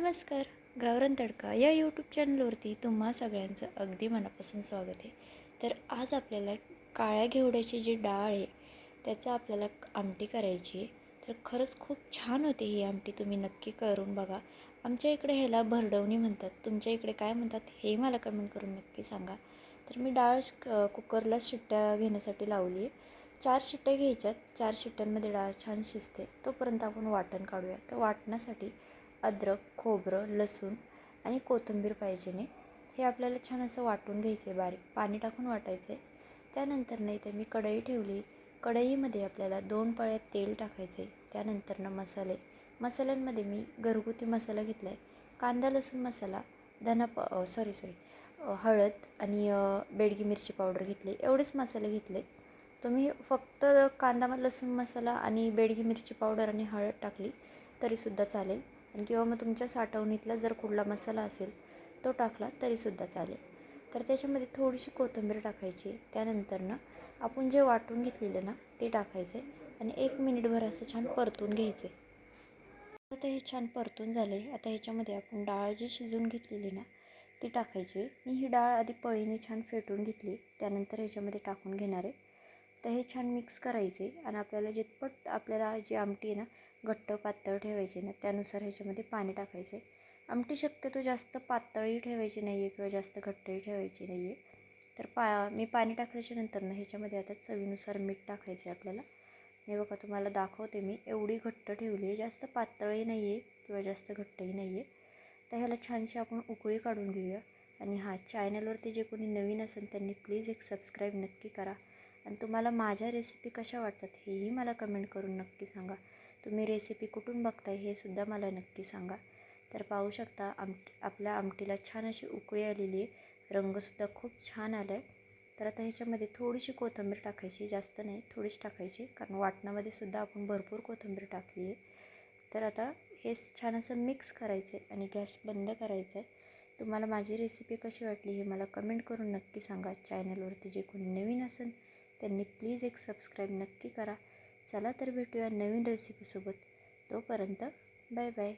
नमस्कार गावरन तडका या यूट्यूब चॅनलवरती तुम्हा सगळ्यांचं अगदी मनापासून स्वागत आहे. तर आज आपल्याला काळ्या घेवड्याची जी डाळ आहे त्याचं आपल्याला आमटी करायची आहे. तर खरंच खूप छान होते ही आमटी तुम्ही नक्की करून बघा. आमच्या इकडे ह्याला भरडवणी म्हणतात. तुमच्या इकडे काय म्हणतात हे मला कमेंट करून नक्की सांगा. तर मी डाळ कुकरला शिट्ट्या घेण्यासाठी लावली आहे. चार शिट्ट्या घ्यायच्यात. चार शिट्ट्यांमध्ये डाळ छान शिजते. तोपर्यंत आपण वाटण काढूया. तर वाटण्यासाठी अद्रक खोबरं लसूण आणि कोथिंबीर पाहिजे हे आपल्याला छान असं वाटून घ्यायचं आहे बारीक. पाणी टाकून वाटायचं आहे त्यानंतर नाही मी कढई ठेवली. कढईमध्ये आपल्याला दोन पळ्यात तेल टाकायचं आहे त्यानंतर ना मसाले. मसाल्यांमध्ये मी घरगुती मसाला घेतला आहे कांदा लसूण मसाला धना प सॉरी सॉरी हळद आणि बेडगी मिरची पावडर घेतली. एवढेच मसाले घेतले. तुम्ही फक्त कांदा लसूण मसाला आणि बेडगी मिरची पावडर आणि हळद टाकली. तरीसुद्धा चालेल. किंवा मग तुमच्या साठवणीतला जर कुठला मसाला असेल तो टाकला तरीसुद्धा चालेल. तर त्याच्यामध्ये थोडीशी कोथिंबीर टाकायची. त्यानंतर ना आपण जे वाटून घेतलेलं ना ते टाकायचं आहे आणि एक मिनिटभर असं छान परतून घ्यायचं आहे आता हे छान परतून झाले आता ह्याच्यामध्ये आपण डाळ जी शिजवून घेतलेली ना ती टाकायची. मी ही डाळ आधी पळीने छान फेटून घेतली. त्यानंतर ह्याच्यामध्ये टाकून घेणार आहे. तर हे छान मिक्स करायचे आणि आपल्याला जितपट आपल्याला जी आमटी आहे ना घट्ट पातळ ठेवायची ना त्यानुसार ह्याच्यामध्ये पाणी टाकायचं. आहे आमटी शक्यतो जास्त पातळही ठेवायची नाही आहे किंवा जास्त घट्टही ठेवायची नाही आहे तर पा मी पाणी टाकल्याच्या नंतर ना ह्याच्यामध्ये आता चवीनुसार मीठ टाकायचं आहे आपल्याला. हे बघा तुम्हाला दाखवते मी. एवढी घट्ट ठेवली आहे. जास्त पातळही नाही आहे किंवा जास्त घट्टही नाही आहे तर ह्याला छानशी आपण उकळी काढून घेऊया. आणि हा चॅनलवरती जे कोणी नवीन असेल त्यांनी प्लीज एक सबस्क्राईब नक्की करा. आणि तुम्हाला माझ्या रेसिपी कशा वाटतात हेही मला कमेंट करून नक्की सांगा. तुम्ही रेसिपी कुठून बघताय हे सुद्धा मला नक्की सांगा. तर पाहू शकता आमटी आपल्या आमटीला छान अशी उकळी आलेली आहे. रंगसुद्धा खूप छान आला आहे तर आता ह्याच्यामध्ये थोडीशी कोथिंबीर टाकायची जास्त नाही थोडीच टाकायची. कारण वाटणामध्ये सुद्धा आपण भरपूर कोथिंबीर टाकली आहे. तर आता हे छान असं मिक्स करायचं आहे आणि गॅस बंद करायचा आहे तुम्हाला माझी रेसिपी कशी वाटली हे मला कमेंट करून नक्की सांगा. चॅनलवरती जे कोणी नवीन असेल त्यांनी प्लीज एक सबस्क्राईब नक्की करा. चला तर भेटूया नवीन रेसिपीसोबत तोपर्यंत बाय बाय